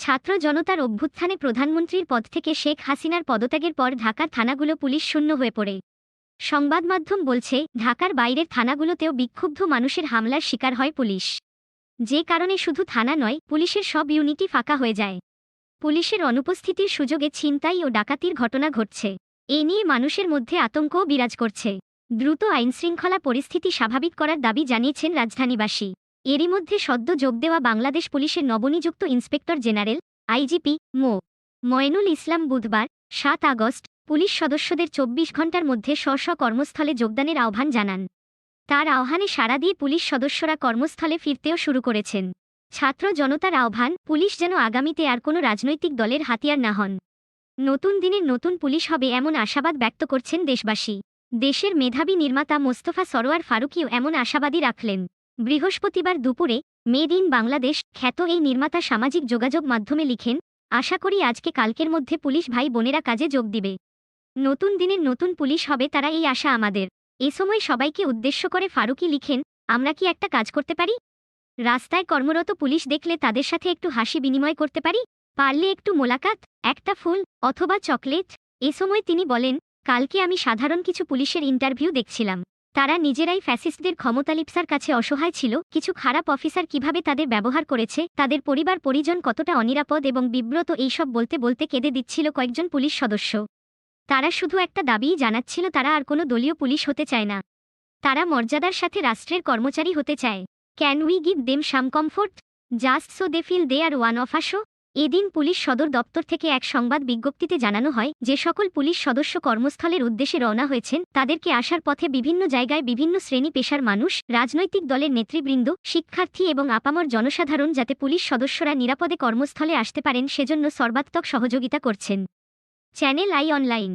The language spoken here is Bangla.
ছাত্র জনতার অভ্যুত্থানে প্রধানমন্ত্রীর পদ থেকে শেখ হাসিনার পদত্যাগের পর ঢাকার থানাগুলো পুলিশ শূন্য হয়ে পড়ে। সংবাদ মাধ্যম বলছে, ঢাকার বাইরের থানাগুলোতেও বিক্ষুব্ধ মানুষের হামলার শিকার হয় পুলিশ। যে কারণে শুধু থানা নয়, পুলিশের সব ইউনিটই ফাঁকা হয়ে যায়। পুলিশের অনুপস্থিতির সুযোগে ছিনতাই ও ডাকাতির ঘটনা ঘটছে। এ নিয়ে মানুষের মধ্যে আতঙ্কও বিরাজ করছে। দ্রুত আইনশৃঙ্খলা পরিস্থিতি স্বাভাবিক করার দাবি জানিয়েছেন রাজধানীবাসী। এরই মধ্যে সদ্য যোগ দেওয়া বাংলাদেশ পুলিশের নবনিযুক্ত inspector general, IGP, Md. Moynul Islam বুধবার, সাত আগস্ট, পুলিশ সদস্যদের চব্বিশ ঘণ্টার মধ্যে স্ব স্ব কর্মস্থলে যোগদানের আহ্বান জানান। তার আহ্বানে সাড়া দিয়ে পুলিশ সদস্যরা কর্মস্থলে ফিরতেও শুরু করেছেন। ছাত্র জনতার আহ্বান, পুলিশ যেন আগামীতে আর কোনো রাজনৈতিক দলের হাতিয়ার না হন। নতুন দিনের নতুন পুলিশ হবে এমন আশাবাদ ব্যক্ত করছেন দেশবাসী। দেশের মেধাবী নির্মাতা মোস্তফা সরোয়ার ফারুকিও এমন আশাবাদী রাখলেন। বৃহস্পতিবার দুপুরে মেড ইন বাংলাদেশ খ্যাত এই নির্মাতা সামাজিক যোগাযোগ মাধ্যমে লিখেন, আশা করি আজকে কালকের মধ্যে পুলিশ ভাই বোনেরা কাজে যোগ দিবে। নতুন দিনের নতুন পুলিশ হবে, তারা এই আশা আমাদের। এ সময় সবাইকে উদ্দেশ্য করে ফারুকি লিখেন, আমরা কি একটা কাজ করতে পারি? রাস্তায় কর্মরত পুলিশ দেখলে তাদের সাথে একটু হাসি বিনিময় করতে পারি? পারলে একটু মোলাকাত, একটা ফুল, অথবা চকলেট? এ সময় তিনি বলেন, কালকে আমি সাধারণ কিছু পুলিশের ইন্টারভিউ দেখছিলাম। তারা নিজেরাই ফ্যাসিস্টদের ক্ষমতালিপ্সার কাছে অসহায় ছিল। কিছু খারাপ অফিসার কীভাবে তাদের ব্যবহার করেছে, তাদের পরিবার পরিজন কতটা অনিরাপদ এবং বিব্রত এইসব বলতে বলতে কেঁদে দিচ্ছিল কয়েকজন পুলিশ সদস্য। তারা শুধু একটা দাবিই জানাচ্ছিল, তারা আর কোনো দলীয় পুলিশ হতে চায় না। তারা মর্যাদার সাথে রাষ্ট্রের কর্মচারী হতে চায়। Can we give them some comfort? Just so they feel they are one of us এদিন পুলিশ সদর দপ্তর থেকে এক সংবাদ বিজ্ঞপ্তিতে জানানো হয়, যে সকল পুলিশ সদস্য কর্মস্থলের উদ্দেশ্যে রওনা হয়েছেন, তাদেরকে আসার পথে বিভিন্ন জায়গায় বিভিন্ন শ্রেণি পেশার মানুষ, রাজনৈতিক দলের নেতৃবৃন্দ, শিক্ষার্থী এবং আপামর জনসাধারণ যাতে পুলিশ সদস্যরা নিরাপদে কর্মস্থলে আসতে পারেন সেজন্য সর্বাত্মক সহযোগিতা করছেন। Channel I online